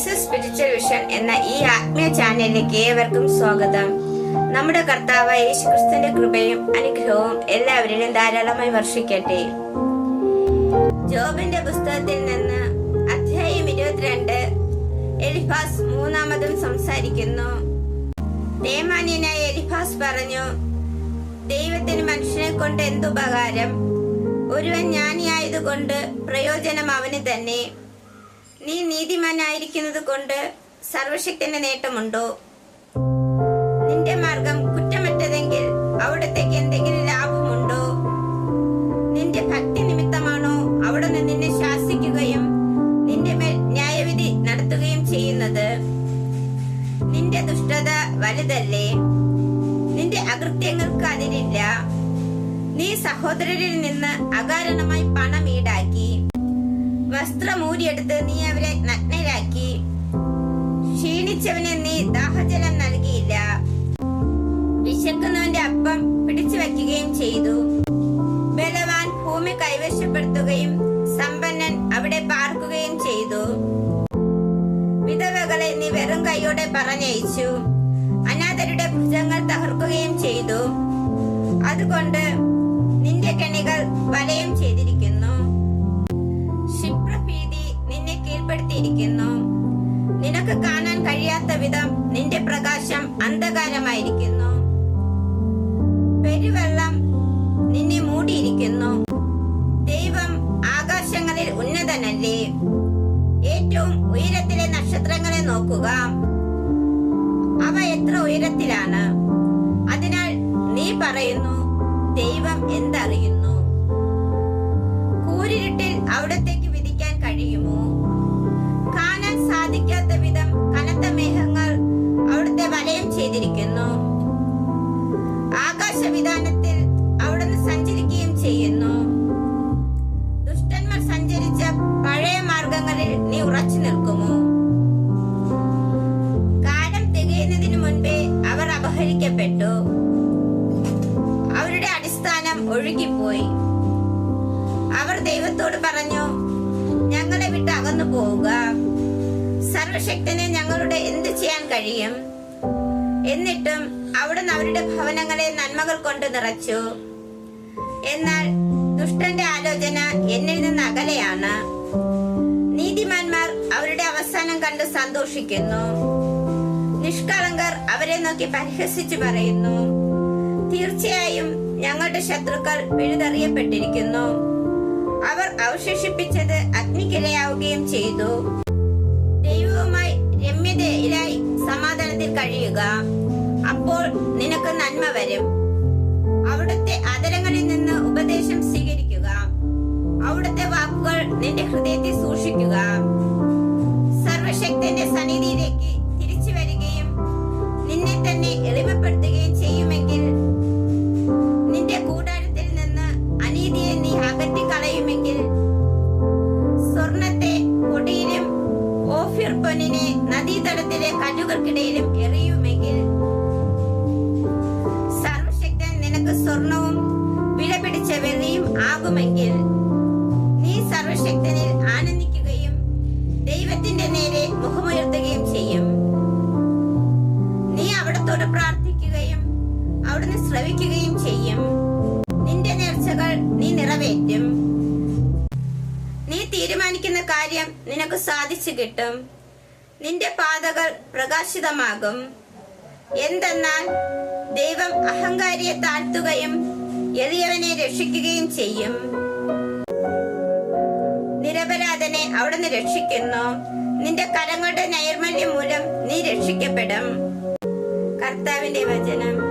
Jesus spiritual vision എന്ന ഈ ആത്മീയ ചാനലിലേക്ക് ഏവർക്കും സ്വാഗതം. നമ്മുടെ കർത്താവ് യേശു ക്രിസ്തുവിന്റെ കൃപയും അനുഗ്രഹവും എല്ലാവരിലും ധാരാളമായി വർഷിക്കട്ടെ. ജോബിന്റെ പുസ്തകത്തിൽ നിന്ന് അധ്യായം ഇരുപത്തിരണ്ട് എലിഫാസ് മൂന്നാമതും സംസാരിക്കുന്നു. തേമാന്യനായ എലിഫാസ് പറഞ്ഞു ദൈവത്തിന് മനുഷ്യനെ കൊണ്ട് എന്തുപകാരം? ഒരുവൻ ജ്ഞാനിയായതുകൊണ്ട് പ്രയോജനം അവന് തന്നെ. നീ നീതിമാനായിരിക്കുന്നത് കൊണ്ട് സർവശക്തിന്റെ നേട്ടമുണ്ടോ? നിന്റെ മാർഗം കുറ്റമറ്റതെങ്കിൽ അവിടത്തേക്ക് എന്തെങ്കിലും ലാഭമുണ്ടോ? നിന്റെ ഭക്തി നിമിത്തമാണോ അവിടുന്ന് നിന്നെ ശാസിക്കുകയും നിന്റെ മേൽ ന്യായവിധി നടത്തുകയും ചെയ്യുന്നത്? നിന്റെ ദുഷ്ടത വലുതല്ലേ? നിന്റെ അകൃത്യങ്ങൾക്ക് അതിരില്ല നീ സഹോദരരിൽ നിന്ന് അകാരണമായി പണം വസ്ത്രമൂരിയെടുത്ത് നീ അവരെ നഗ്നരാക്കി. ക്ഷീണിച്ചവന് നീ ദാഹജലം നൽകിയില്ല. വിശക്കുന്നവന്റെ അപ്പം പിടിച്ചു വയ്ക്കുകയും ചെയ്തു. ബലവാൻ ഭൂമി കൈവശപ്പെടുത്തുകയും സമ്പന്നൻ അവിടെ പാർക്കുകയും ചെയ്തു. വിധവകളെ നീ വെറും കൈയോടെ പറഞ്ഞയച്ചു. അനാഥരുടെ ഭുജങ്ങൾ തകർക്കുകയും ചെയ്തു. അതുകൊണ്ട് നിന്റെ കെണികൾ വലയം ചെയ്തിരിക്കുന്നു. കീഴ്പ്പെടുത്തിയിരിക്കുന്നു നിനക്ക് കാണാൻ കഴിയാത്ത വിധം നിന്റെ പ്രകാശം അന്ധകാരമായിരിക്കുന്നു. പെരുവെള്ളം നിന്നെ മൂടിയിരിക്കുന്നു. ദൈവം ആകാശങ്ങളിൽ ഉന്നതനല്ലേ? ഏറ്റവും ഉയരത്തിലെ നക്ഷത്രങ്ങളെ നോക്കുക. അവ എത്ര ഉയരത്തിലാണ്? അതിനാൽ നീ പറയുന്നു ദൈവം എന്തറിയുന്നു? വലയം ചെയ്തിരിക്കുന്നു. ആകാശവിധാനത്തിൽ അവിടുന്ന് സഞ്ചരിക്കുകയും ചെയ്യുന്നു. ദുഷ്ടന്മാർ സഞ്ചരിച്ച പഴയ മാർഗങ്ങളിൽ നീ ഉറച്ചു നിൽക്കുമോ? കാലം തികയുന്നതിനു മുൻപേ അവർ അപഹരിക്കപ്പെട്ടു. അവരുടെ അടിസ്ഥാനം ഒഴുകിപ്പോയി. അവർ ദൈവത്തോട് പറഞ്ഞു ഞങ്ങളെ വിട്ട് അകന്നു പോവുക സർവശക്തനെ ഞങ്ങളുടെ എന്ത് ചെയ്യാൻ കഴിയും? എന്നിട്ടും അവിടുന്ന് അവരുടെ ഭവനങ്ങളെ നന്മകൾ കൊണ്ട് നിറച്ചു. എന്നാൽ ദുഷ്ടന്റെ ആലോചന എന്നിൽ നിന്ന് അകലെയാണ്. നീതിമാന്മാർ അവരുടെ അവസാനം കണ്ട് സന്തോഷിക്കുന്നു. നിഷ്കളങ്കർ അവരെ നോക്കി പരിഹസിച്ചു പറയുന്നു. തീർച്ചയായും ഞങ്ങളുടെ ശത്രുക്കൾ പിഴുതെറിയപ്പെട്ടിരിക്കുന്നു. അവർ അവശേഷിപ്പിച്ചത് അഗ്നിക്കിരയാവുകയും ചെയ്തു. ദൈവവുമായി രമ്യതയിലായി സമാധാനത്തിൽ കഴിയുക. അപ്പോൾ നിനക്ക് നന്മ വരും. അവിടുത്തെ അതരങ്ങളിൽ നിന്ന് ഉപദേശം സ്വീകരിക്കുക. അവിടുത്തെ വാക്കുകൾ നിന്റെ ഹൃദയത്തിൽ സൂക്ഷിക്കുക. സർവശക്തന്റെ സന്നിധിയിലേക്ക് നദീതടത്തിലെ കല്ലുകൾക്കിടയിലും എറിയുമെങ്കിൽ സർവശക്തൻ നിനക്ക് സ്വർണവും വിലപിടിച്ച വെള്ളിയും ആകുമെങ്കിൽ നീ സർവശക്തനിൽ ആനന്ദിക്കുകയും ദൈവത്തിന്റെ നേരെ മുഖമുയർത്തുകയും ചെയ്യും. നീ അവിടത്തോട് പ്രാർത്ഥിക്കുകയും അവിടുന്ന് ശ്രവിക്കുകയും ചെയ്യും. നിന്റെ നേർച്ചകൾ നീ നിറവേറ്റും. നീ തീരുമാനിക്കുന്ന കാര്യം നിനക്ക് സാധിച്ചു കിട്ടും. നിന്റെ പാതകൾ പ്രകാശിതമാകും. എന്തെന്നാൽ ദൈവം അഹങ്കാരിയെ താഴ്ത്തുകയും എളിയവനെ രക്ഷിക്കുകയും ചെയ്യും. നിരപരാധനെ അവിടുന്ന് രക്ഷിക്കുന്നു. നിന്റെ കരങ്ങളുടെ നൈർമല്യം മൂലം നീ രക്ഷിക്കപ്പെടും. കർത്താവിന്റെ വചനം.